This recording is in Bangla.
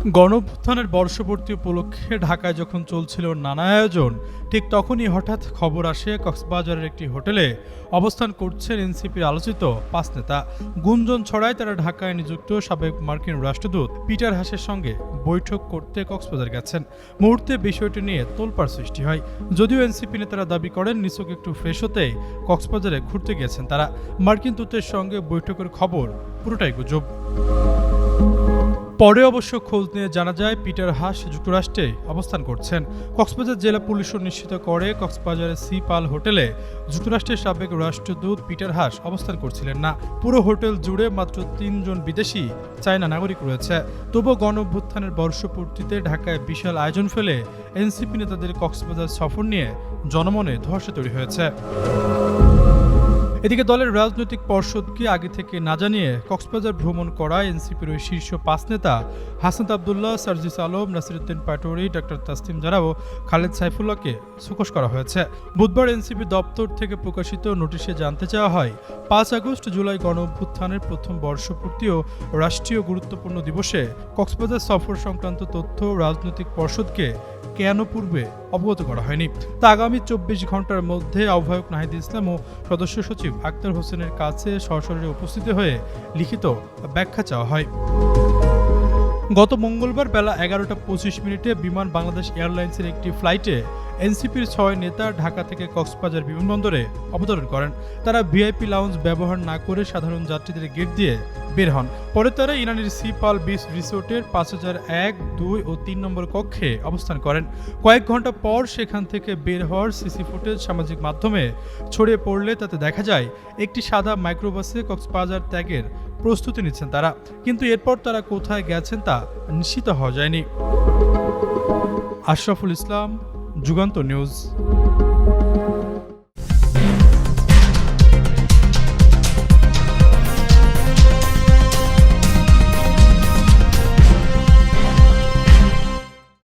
গণঅভ্যুত্থানের বর্ষপূর্তি উপলক্ষে ঢাকায় যখন চলছিল নানা আয়োজন, ঠিক তখনই হঠাৎ খবর আসে কক্সবাজারের একটি হোটেলে অবস্থান করছেন এনসিপির আলোচিত পাঁচ নেতা। গুঞ্জন ছড়ায় তারা ঢাকায় নিযুক্ত সাবেক মার্কিন রাষ্ট্রদূত পিটার হাসের সঙ্গে বৈঠক করতে কক্সবাজার গেছেন। মুহূর্তে বিষয়টি নিয়ে তোলপাড় সৃষ্টি হয়। যদিও এনসিপি নেতারা দাবি করেন, নিছক একটু ফ্রেশ হতে কক্সবাজারে ঘুরতে গিয়েছেন তারা। মার্কিন দূতের সঙ্গে বৈঠকের খবর, পুরোটাই গুজব। পরে অবশ্য খোঁজ নিয়ে জানা যায় পিটার হাস যুক্তরাষ্ট্রে অবস্থান করছেন। কক্সবাজার জেলা পুলিশও নিশ্চিত করে কক্সবাজারের সি পাল হোটেলে যুক্তরাষ্ট্রের সাবেক রাষ্ট্রদূত পিটার হাস অবস্থান করছিলেন না। পুরো হোটেল জুড়ে মাত্র তিনজন বিদেশি চায়না নাগরিক রয়েছে। তবুও গণ অভ্যুত্থানের বর্ষপূর্তিতে ঢাকায় বিশাল আয়োজন ফেলে এনসিপি নেতাদের কক্সবাজার সফর নিয়ে জনমনে ধসে তৈরি হয়েছে। এদিকে দলের রাজনৈতিক পর্ষদকে আগে থেকে না জানিয়ে কক্সবাজার ভ্রমণ করা এনসিপির ওই শীর্ষ পাঁচ নেতা, হাসান আবদুল্লাহ, সার্জিস আলম, নাসিরুদ্দিন পাটোয়ারি ডক্টর তাসলিম জারাও খালেদ সাইফুল্লাহকে সুকোশ করা হয়েছে। বুধবার এনসিপি দপ্তর থেকে প্রকাশিত নোটিশে জানতে চাওয়া হয়, পাঁচ আগস্ট জুলাই গণ অভ্যুত্থানের প্রথম বর্ষপূর্তি ও রাষ্ট্রীয় গুরুত্বপূর্ণ দিবসে কক্সবাজার সফর সংক্রান্ত তথ্য রাজনৈতিক পর্ষদকে কেন পূর্বে অবগত করা হয়নি? তা আগামী চব্বিশ ঘণ্টার মধ্যে আহ্বায়ক নাহিদ ইসলাম ও সদস্য সচিব আক্তার হোসেনের কাছে সরাসরি উপস্থিত হয়ে লিখিত ব্যাখ্যা চাওয়া হয়। গত মঙ্গলবার বেলা এগারোটা পঁচিশ মিনিটে বিমান বাংলাদেশ এয়ারলাইন্সের একটি ফ্লাইটে এনসিপির ছয় নেতা ঢাকা থেকে কক্সবাজার বিমানবন্দরে অবতরণ করেন। তারা ভিআইপি লাউঞ্জ ব্যবহার না করে সাধারণ যাত্রীদের গেট দিয়ে বের হন। পরে তারা ইরানের সি পাল বিচ রিসোর্টের পাঁচ হাজার এক, দুই ও তিন নম্বর কক্ষে অবস্থান করেন। কয়েক ঘণ্টা পর সেখান থেকে বের হওয়ার সিসি ফুটেজ সামাজিক মাধ্যমে ছড়িয়ে পড়লে তাতে দেখা যায়, একটি সাদা মাইক্রোবাসে কক্সবাজার ত্যাগের প্রস্তুতি নিচ্ছেন তারা। কিন্তু এরপর তারা কোথায় গেছেন তা নিশ্চিত হওয়া যায়নি। আশরাফুল ইসলাম যুগান্ত নিউজ।